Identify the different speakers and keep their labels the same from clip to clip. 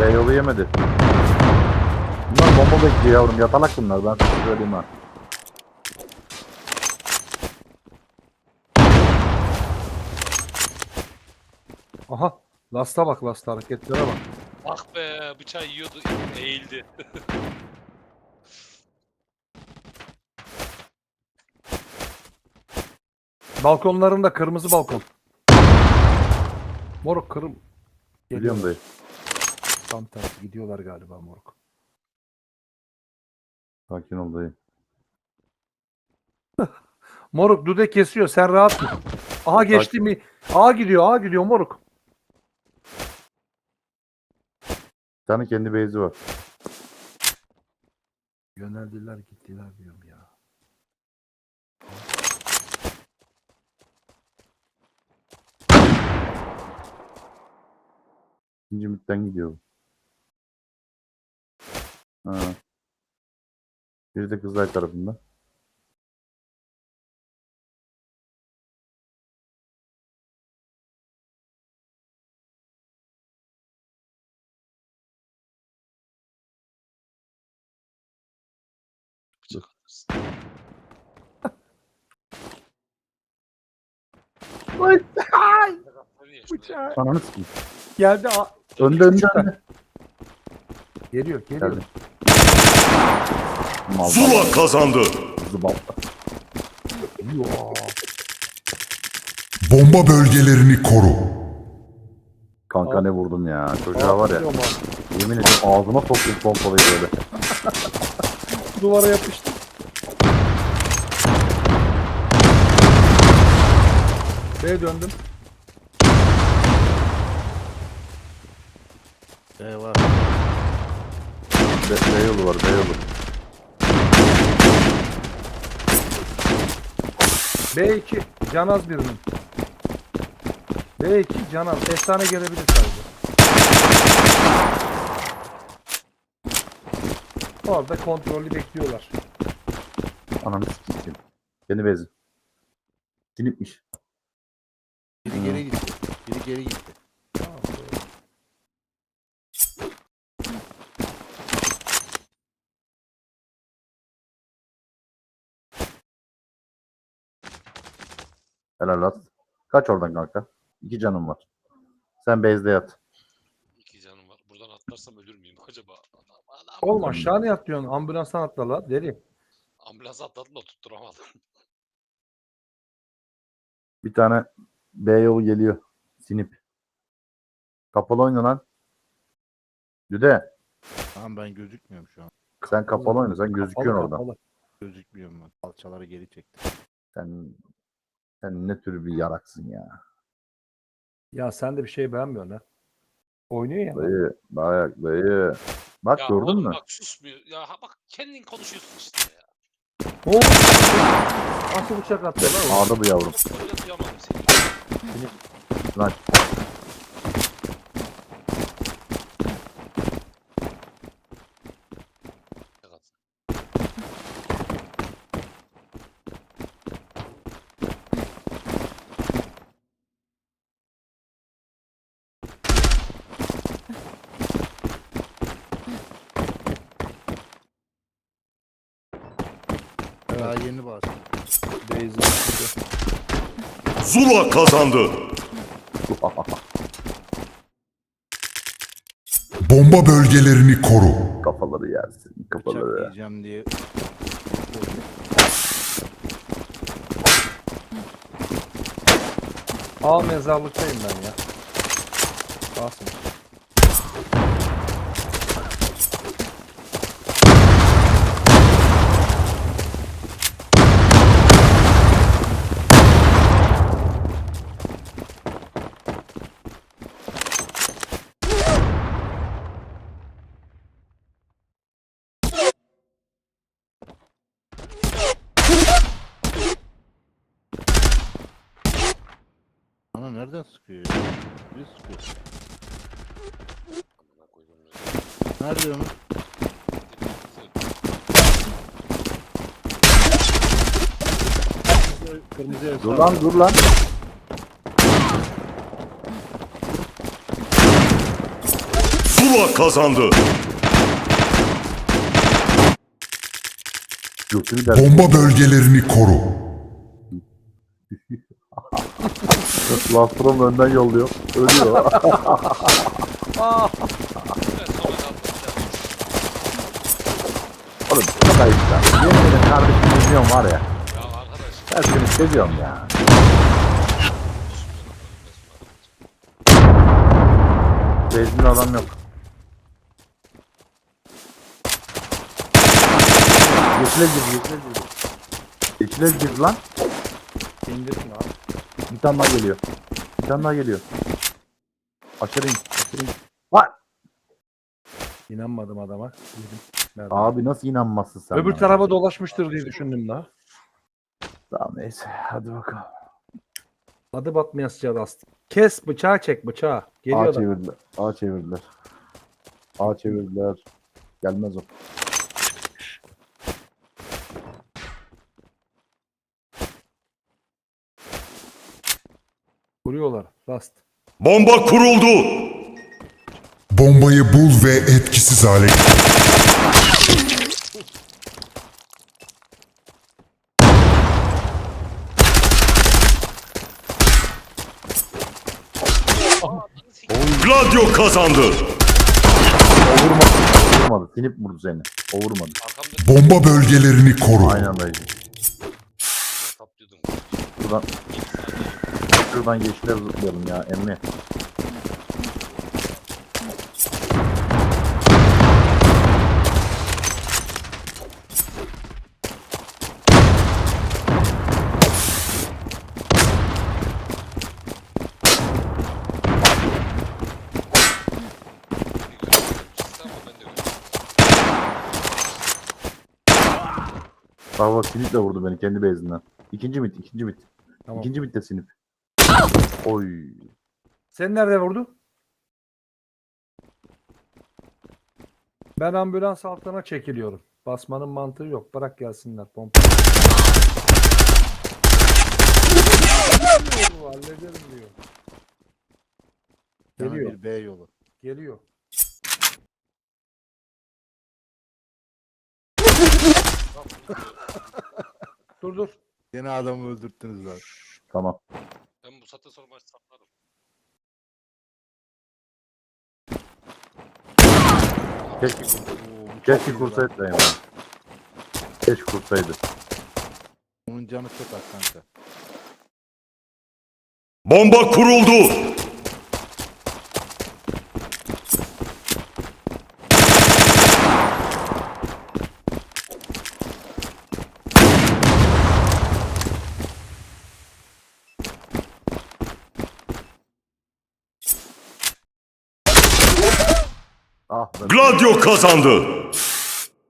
Speaker 1: B yolu yemedi. Bunlar bomba bekliyor yavrum. Yatalak bunlar. Ben size söyleyeyim ha.
Speaker 2: Aha. Lasta bak lasta hareketlere bak.
Speaker 3: Ah be bıçağı yiyordu eğildi.
Speaker 2: Balkonlarında kırmızı balkon. Moruk kırım.
Speaker 1: Biliyorum dayı.
Speaker 2: Tam tersi gidiyorlar galiba moruk.
Speaker 1: Sakin ol dayı.
Speaker 2: Moruk dude kesiyor sen rahat mı? Aha geçti mi? A gidiyor A gidiyor moruk.
Speaker 1: Bir tane kendi base'i var.
Speaker 2: Yöneldiler gittiler diyorum ya.
Speaker 1: İkinci midden gidiyor. bu. Ha. Biri de Kızılay tarafında.
Speaker 3: Tabii ya, şurada.
Speaker 1: Ananı sikeyim.
Speaker 2: Geldi A.
Speaker 1: Önde önde önde.
Speaker 2: Geliyor geliyor.
Speaker 1: Geldi. Mal
Speaker 4: Zula kazandı. Bomba bölgelerini koru.
Speaker 1: Kanka ne vurdum ya. Çocuğa var ya. Yemin ederim ağzıma soktum pompalıyı böyle.
Speaker 2: Duvara yapıştı. B'ye döndüm.
Speaker 5: Eyvah.
Speaker 1: B, B yolu var B yolu.
Speaker 2: B2 Canaz birinin. B2 Canaz. Efsane gelebilir sadece. Orada kontrollü bekliyorlar.
Speaker 1: Ananı sikeyim. Kendi bezi. Sinipmiş.
Speaker 5: Biri geri gitti. Biri geri gitti.
Speaker 1: Helal at. Kaç oradan kanka? İki canım var. Sen base'de yat.
Speaker 3: İki canım var. Buradan atlarsam ölür müyüm acaba? Adam, adam.
Speaker 2: Oğlum aşağı ne yat Ambulanstan atla la deli.
Speaker 3: Ambulans atladım da tutturamadım.
Speaker 1: Bir tane B yolu geliyor. Sinip. Kapalı oyna lan. Düde.
Speaker 5: Tamam ben gözükmüyorum şu an.
Speaker 1: Sen kapalı oyna. Sen gözüküyorsun oradan.
Speaker 2: kapalı.
Speaker 5: Gözükmüyorum ben. Kalçaları geri çektim.
Speaker 1: Sen sen ne tür bir yaraksın ya.
Speaker 2: Ya sen de bir şey beğenmiyorsun ha. Oynuyor ya.
Speaker 1: Dayı, dayak dayı. Bak
Speaker 3: Ya
Speaker 1: gördün
Speaker 3: oğlum
Speaker 1: mü?
Speaker 3: Bak susmuyor. Ya ha bak kendin konuşuyorsun işte ya.
Speaker 2: Oo! Nasıl bıçak attı lan o?
Speaker 1: Ağda bu yavrum.
Speaker 3: Öyle duyamadım seni.
Speaker 1: Lan
Speaker 3: Bıçak at.
Speaker 5: Daha yeni bastım.
Speaker 2: Beyza attı.
Speaker 4: Zula kazandı. Bomba bölgelerini koru.
Speaker 1: kafaları yersin.
Speaker 5: Bıçak
Speaker 1: Kafaları.
Speaker 5: yiyeceğim diye.
Speaker 2: Aa mezarlıktayım ben ya. Basın.
Speaker 5: Ana nereden sıkıyor ya? Biri sıkıyor.
Speaker 3: Amına koydum ya.
Speaker 5: Nerede? Kırmızı ev
Speaker 1: Dur lan dur lan.
Speaker 4: Zula kazandı.
Speaker 1: Götünü.
Speaker 4: Bomba bölgelerini koru.
Speaker 1: Lastrom önden yolluyor. Ölüyor.
Speaker 3: Evet, sonra kaldı.
Speaker 1: Oğlum lan. Yemin ederim kardeşim izliyorum var ya.
Speaker 3: Ya arkadaş.
Speaker 1: Ben seni seviyorum ya. Bezgin adam yok. Yeşile gir, yeşile gir. Yeşile gir lan.
Speaker 2: İndirsin abi.
Speaker 1: Bir tane daha geliyor. Bir tane daha geliyor. Aşağı in, aşağı in. Lan!
Speaker 2: İnanmadım adama. Yedim. Nerede?
Speaker 1: Abi nasıl inanmazsın sen?
Speaker 2: Öbür
Speaker 1: bana?
Speaker 2: tarafa dolaşmıştır diye düşündüm daha.
Speaker 1: Tamam neyse hadi bakalım.
Speaker 2: Adı batmayan sıcağı astı. Kes bıçağı çek bıçağı.
Speaker 1: A
Speaker 2: Geliyor da.
Speaker 1: çevirdiler. A çevirdiler. A çevirdiler. Gelmez o.
Speaker 2: Vuruyorlar. Rast.
Speaker 4: Bomba kuruldu. Bombayı bul ve etkisiz hale getir. Gladio kazandı.
Speaker 1: O vurmadı. O vurmadı. Sinip vurdu seni. O vurmadı.
Speaker 3: Arkamda
Speaker 4: Bomba bölgelerini koru.
Speaker 1: Aynen dayı.
Speaker 3: saplıyordum.
Speaker 1: Şuradan, yeşile zıplayalım ya emmi. Bak bak sinip de vurdu beni kendi bezinden. İkinci bit, ikinci bit.
Speaker 2: Tamam.
Speaker 1: İkinci bit de sinip. Oy.
Speaker 2: Sen nerede vurdu? Ben ambulans altına çekiliyorum. Basmanın mantığı yok. Bırak gelsinler pompa. Hallederim diyor. Geliyor.
Speaker 5: bir B yolu.
Speaker 2: Geliyor. Dur dur.
Speaker 5: Yine adamı öldürttünüz lan.
Speaker 1: Tamam.
Speaker 3: Ben bu saatten sonra maç sapladım.
Speaker 1: Keşke, keşke kursaydı dayım. ya. Keşke kursaydı.
Speaker 5: Onun canı çok az kanka.
Speaker 4: Bomba kuruldu.
Speaker 1: Ah be.
Speaker 4: Gladio kazandı.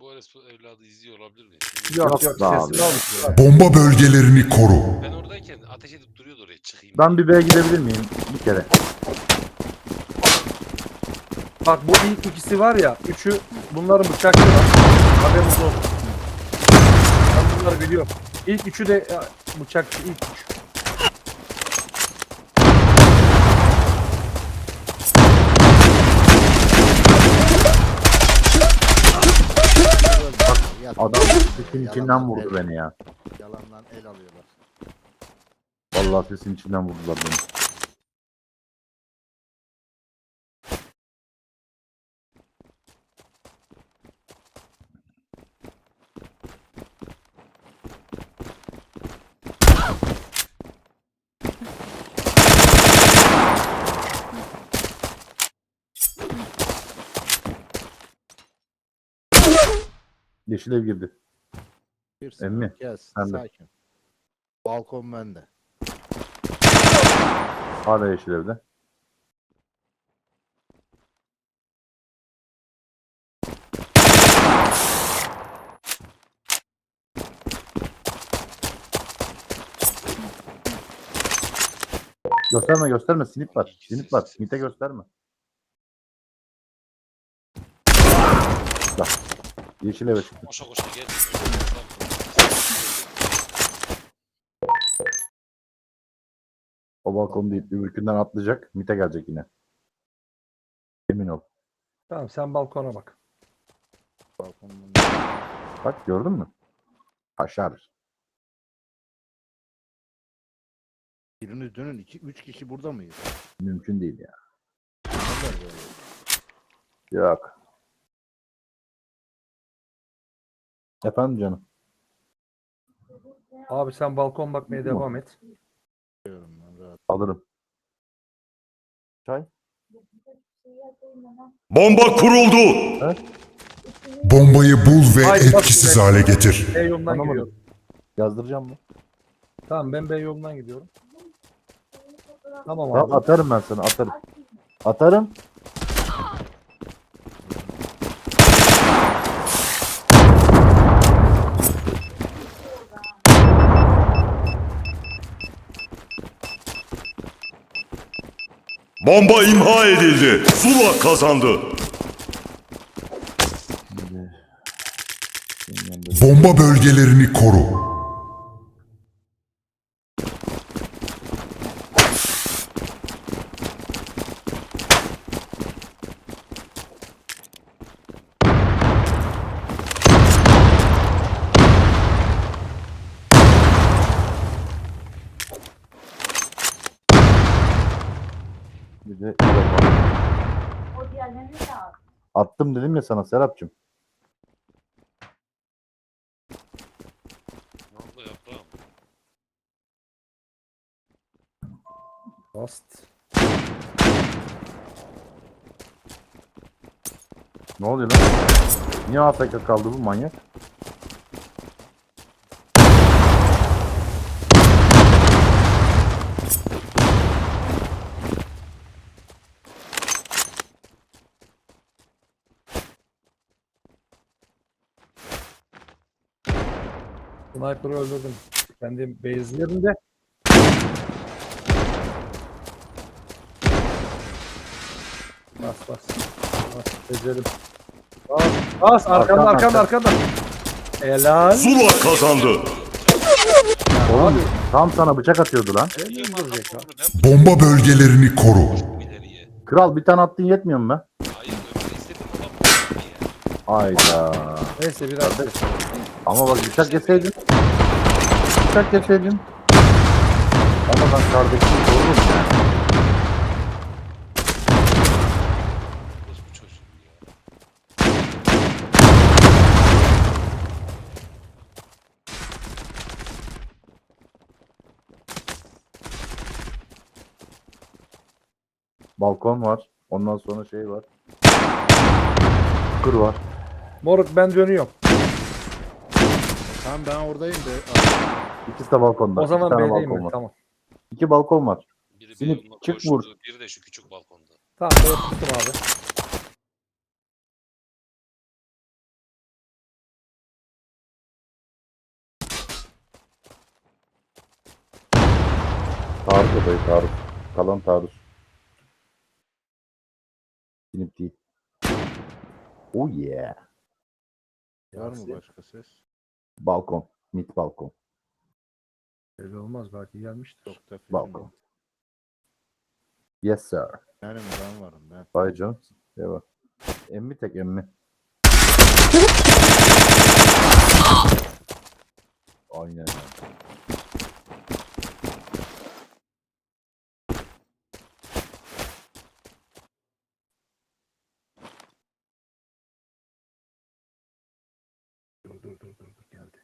Speaker 3: Bu orospu evladı izliyor olabilir mi?
Speaker 2: Yok yok
Speaker 1: be abi.
Speaker 2: sesini.
Speaker 4: Bomba bölgelerini koru.
Speaker 3: Ben oradayken ateş edip duruyordu oraya çıkayım.
Speaker 1: Ben bir B'ye gidebilir miyim? Bir kere.
Speaker 2: Bak bu ilk ikisi var ya. Üçü bunların bıçaklı var. Haberiniz olsun. Ben bunları biliyorum. İlk üçü de ya, bıçakçı ilk üç.
Speaker 1: Adam sesin içinden vurdu
Speaker 5: el-
Speaker 1: beni ya.
Speaker 5: Yalandan el alıyorlar.
Speaker 1: Vallahi sesin içinden vurdular beni. Yeşil ev girdi.
Speaker 5: Bir
Speaker 1: Emmi, sen de.
Speaker 5: Sakin. Balkon bende.
Speaker 1: Hala yeşil evde. Gösterme gösterme sinip var. Sinip var. Mite gösterme. Yeşil eve çıktı.
Speaker 3: Koşa koşa geldi.
Speaker 1: O balkon değil. Öbürkünden atlayacak. Mite gelecek yine. Emin ol.
Speaker 2: Tamam sen balkona bak.
Speaker 5: Balkondan.
Speaker 1: Bak gördün mü? Aşar.
Speaker 5: Biriniz dönün. iki, üç kişi burada mıyız?
Speaker 1: Mümkün değil ya. Yok. Efendim canım.
Speaker 2: Abi sen balkon bakmaya
Speaker 1: Tamam.
Speaker 2: devam et.
Speaker 5: Diyorum ben rahat.
Speaker 1: Alırım. Çay?
Speaker 4: Bomba kuruldu. Bombayı bul ve
Speaker 2: Hayır, bak
Speaker 4: etkisiz
Speaker 2: şimdi.
Speaker 4: hale getir.
Speaker 2: B yolundan
Speaker 1: Anlamadım.
Speaker 2: gidiyorum.
Speaker 1: Yazdıracağım mı?
Speaker 2: Tamam ben B yolundan gidiyorum. Tamam
Speaker 1: Tamam
Speaker 2: abi.
Speaker 1: atarım ben sana atarım. Atarım.
Speaker 4: Bomba imha edildi. Zula kazandı. Bomba bölgelerini koru.
Speaker 1: Bir de bir de-
Speaker 6: Al.
Speaker 1: Attım dedim ya sana Serapcığım.
Speaker 3: Ne oldu yaprağım?
Speaker 2: Bast.
Speaker 1: Ne oluyor lan? Niye AFK kaldı bu manyak?
Speaker 2: Sniper'ı öldürdüm. Kendi base'lerinde. Bas bas. Bas becerim. Bas bas arkanda
Speaker 1: Arkan,
Speaker 2: arkanda arkanda. Helal.
Speaker 4: Zula kazandı.
Speaker 1: Oğlum tam sana bıçak atıyordu lan.
Speaker 4: Bomba bölgelerini koru.
Speaker 3: ileriye.
Speaker 1: Kral bir tane attın yetmiyor mu be?
Speaker 3: Hayır öyle istedim adam vurdu diye.
Speaker 1: Hayda.
Speaker 2: Neyse biraz da
Speaker 1: Ama bak bıçak yeseydin. Bıçak yeseydin. Ama ben kardeşim oğlum yani.
Speaker 3: Kız bu ya.
Speaker 1: Balkon var. Ondan sonra şey var. Kır var.
Speaker 2: Moruk ben dönüyorum.
Speaker 5: Tamam ben oradayım da.
Speaker 1: İkisi de balkonda.
Speaker 2: O
Speaker 1: İki
Speaker 2: zaman
Speaker 1: tane
Speaker 2: B'deyim
Speaker 1: balkon
Speaker 2: ben.
Speaker 1: var.
Speaker 2: Tamam.
Speaker 1: İki balkon var.
Speaker 3: Biri
Speaker 1: Sinip,
Speaker 3: bir yoluna
Speaker 1: çık
Speaker 3: koştu,
Speaker 1: vur.
Speaker 3: biri de şu küçük balkonda.
Speaker 2: Tamam B'ye tuttum abi.
Speaker 1: Taarruz odayı taarruz. Kalan taarruz. Sinip değil. Oh yeah.
Speaker 5: Var mı başka ses?
Speaker 1: Balkon. Mid balkon.
Speaker 2: Belli olmaz belki gelmiştir.
Speaker 5: Çok da film
Speaker 1: Balkon. Yes sir.
Speaker 5: Benim ben varım ben.
Speaker 1: Vay canım. Eyvah. Emmi tek emmi. Aynen.
Speaker 2: Dur dur dur dur dur, geldi.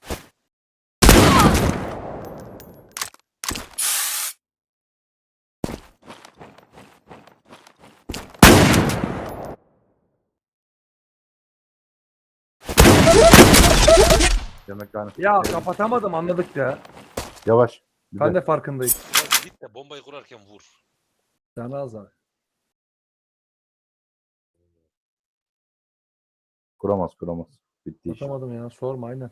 Speaker 1: Yemekhane.
Speaker 2: Ya kapatamadım anladık ya.
Speaker 1: Yavaş. Bir
Speaker 2: Ben
Speaker 1: de.
Speaker 2: farkındayım.
Speaker 3: Ya git de bombayı kurarken vur.
Speaker 2: Sen az abi.
Speaker 1: Kuramaz kuramaz. Bitti iş.
Speaker 2: Atamadım ya sorma aynen.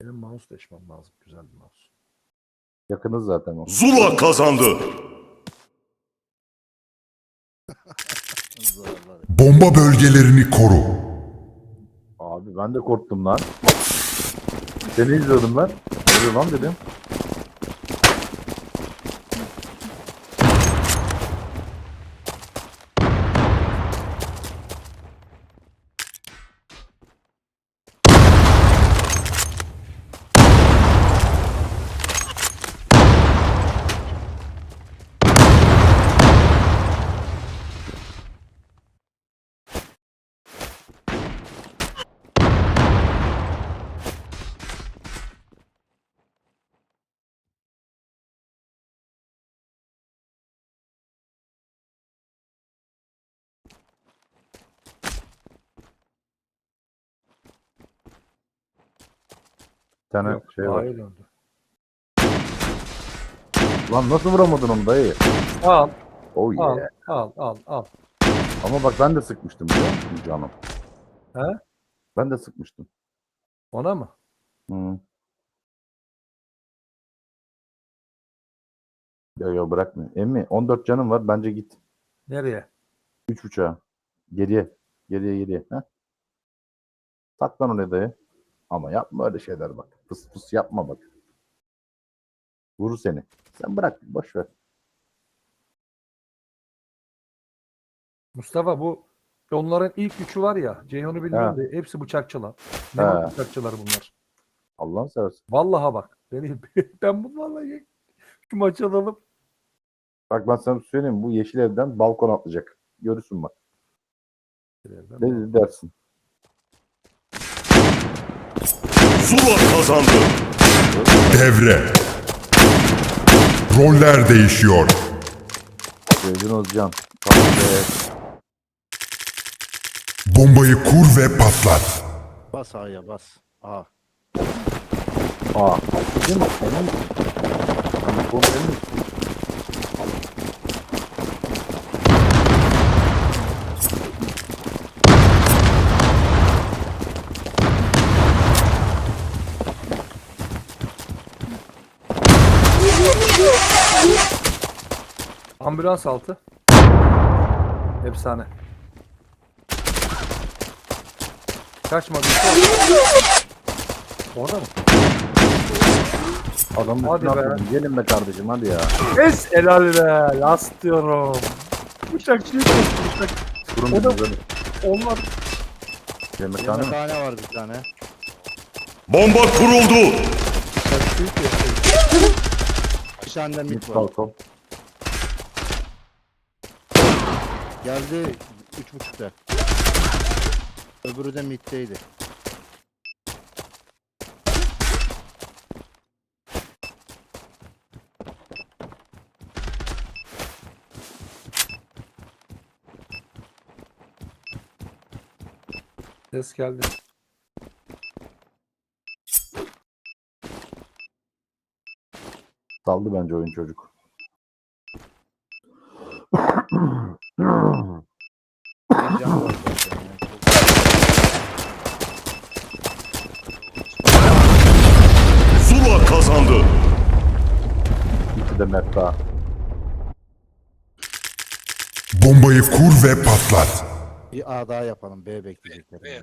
Speaker 2: Benim mouse değişmem lazım. Güzel bir mouse.
Speaker 1: Yakınız zaten o.
Speaker 4: Zula kazandı. Bomba bölgelerini koru.
Speaker 1: Ben de korktum lan. Seni izliyordum ben. Oluyor lan dedim. Tane
Speaker 2: Yok,
Speaker 1: şey var.
Speaker 2: Döndü.
Speaker 1: Lan nasıl vuramadın onu dayı?
Speaker 2: Al,
Speaker 1: Oh
Speaker 2: al,
Speaker 1: yeah.
Speaker 2: al, al, al.
Speaker 1: Ama bak ben de sıkmıştım biliyor musun canım?
Speaker 2: He?
Speaker 1: Ben de sıkmıştım.
Speaker 2: Ona mı?
Speaker 1: Hı. Ya ya bırakma. Emmi 14 canım var bence git.
Speaker 2: Nereye?
Speaker 1: 3 uçağa. Geriye. Geriye geriye. Heh. Saklan oraya dayı. Ama yapma öyle şeyler bak. Fıs fıs yapma bak. Vurur seni. Sen bırak boş ver.
Speaker 2: Mustafa bu onların ilk üçü var ya. Ceyhun'u
Speaker 1: Ha.
Speaker 2: da hepsi bıçakçılar. Ne
Speaker 1: Ha.
Speaker 2: bıçakçılar bunlar.
Speaker 1: Allah'ını seversen.
Speaker 2: Vallaha bak. Beni, ben bunlarla şu maçı alalım.
Speaker 1: Bak ben sana söyleyeyim bu yeşil evden balkon atlayacak. Görürsün bak. Ne dersin.
Speaker 4: Zula kazandı. Devre. Roller değişiyor.
Speaker 1: Sevgin Özcan.
Speaker 4: Bombayı kur ve patlat.
Speaker 5: Bas A'ya bas. A.
Speaker 1: Aa. Değil mi? Emin misin?
Speaker 2: Ambulans altı. Efsane. Kaçma Orada mı?
Speaker 1: Adamın
Speaker 2: Hadi
Speaker 1: üstüne
Speaker 2: be.
Speaker 1: Gelin be kardeşim hadi ya.
Speaker 2: Es helal be. Yas diyorum. Bıçakçıyı koştu bıçak.
Speaker 1: Durun
Speaker 2: O da-
Speaker 1: bir böyle.
Speaker 2: Onlar
Speaker 1: Yemekhane mi?
Speaker 5: Yemekhane var bir tane.
Speaker 4: Bomba kuruldu.
Speaker 2: kesti.
Speaker 5: Bir tane de mid
Speaker 1: Mid
Speaker 5: var.
Speaker 1: balkon.
Speaker 5: Geldi üç buçukta. Öbürü de middeydi.
Speaker 2: Ses geldi.
Speaker 1: Saldı bence oyun çocuk.
Speaker 5: Bir can var zaten ya.
Speaker 4: Zula kazandı.
Speaker 1: İki de map daha.
Speaker 4: Bombayı kur ve patlat.
Speaker 5: Bir A daha yapalım. B bekleyecekler.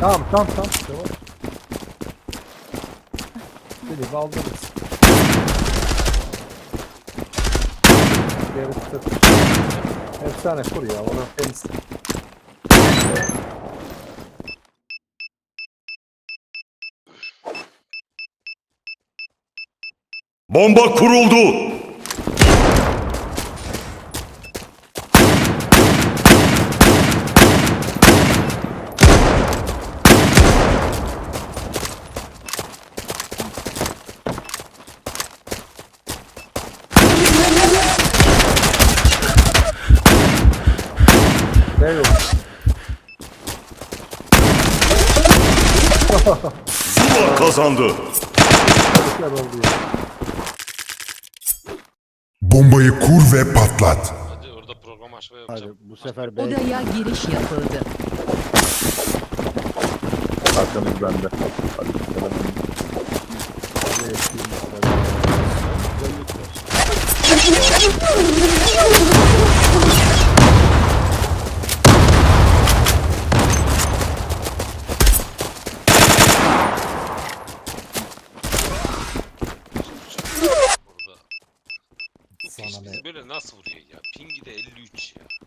Speaker 2: Tamam tamam tamam. Devam. Seni kaldırırız. Geri tut. Efsane kur ya. Orada temiz.
Speaker 4: Bomba kuruldu.
Speaker 2: Ne yok.
Speaker 4: Zula kazandı.
Speaker 2: Güzel oldu ya.
Speaker 4: Bombayı kur ve patlat.
Speaker 3: Hadi orada program açma yapacağım.
Speaker 5: Hadi bu sefer B.
Speaker 7: Odaya giriş yapıldı.
Speaker 1: Arkamız bende. Hadi selam.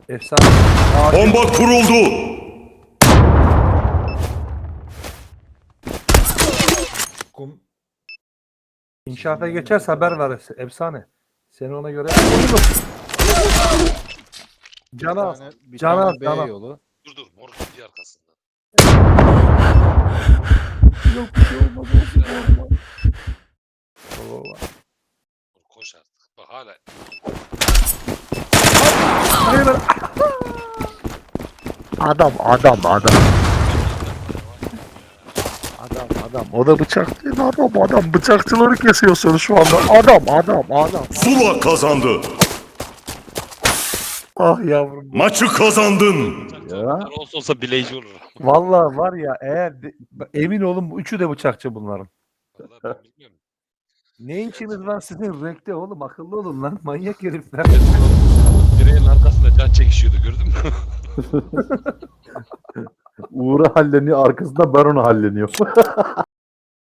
Speaker 2: Efsane.
Speaker 4: Bomba kuruldu. Kum.
Speaker 2: İnşaata geçerse haber ver efsane. Seni ona göre... Cana, cana, cana.
Speaker 5: Yolu.
Speaker 3: Dur dur, moruk gidiyor arkasında.
Speaker 2: Yok, bir şey olmadı.
Speaker 3: Baba. Şey koş artık. Bak hala.
Speaker 2: Adam adam adam. Adam adam. O da bıçak değil adam adam. Bıçakçıları kesiyorsun şu anda. Adam adam adam.
Speaker 4: Zula kazandı.
Speaker 2: Ah yavrum.
Speaker 4: Maçı kazandın.
Speaker 1: Ya.
Speaker 3: olsa olsa bileyici olur.
Speaker 2: Vallahi var ya eğer de- emin olun bu üçü de bıçakçı bunların.
Speaker 3: Vallahi ben bilmiyorum.
Speaker 2: Ne işiniz var sizin renkte oğlum akıllı olun lan manyak herifler.
Speaker 3: Direğin arkasında can çekişiyordu gördün mü?
Speaker 1: Uğur'u halleniyor arkasında ben onu halleniyor.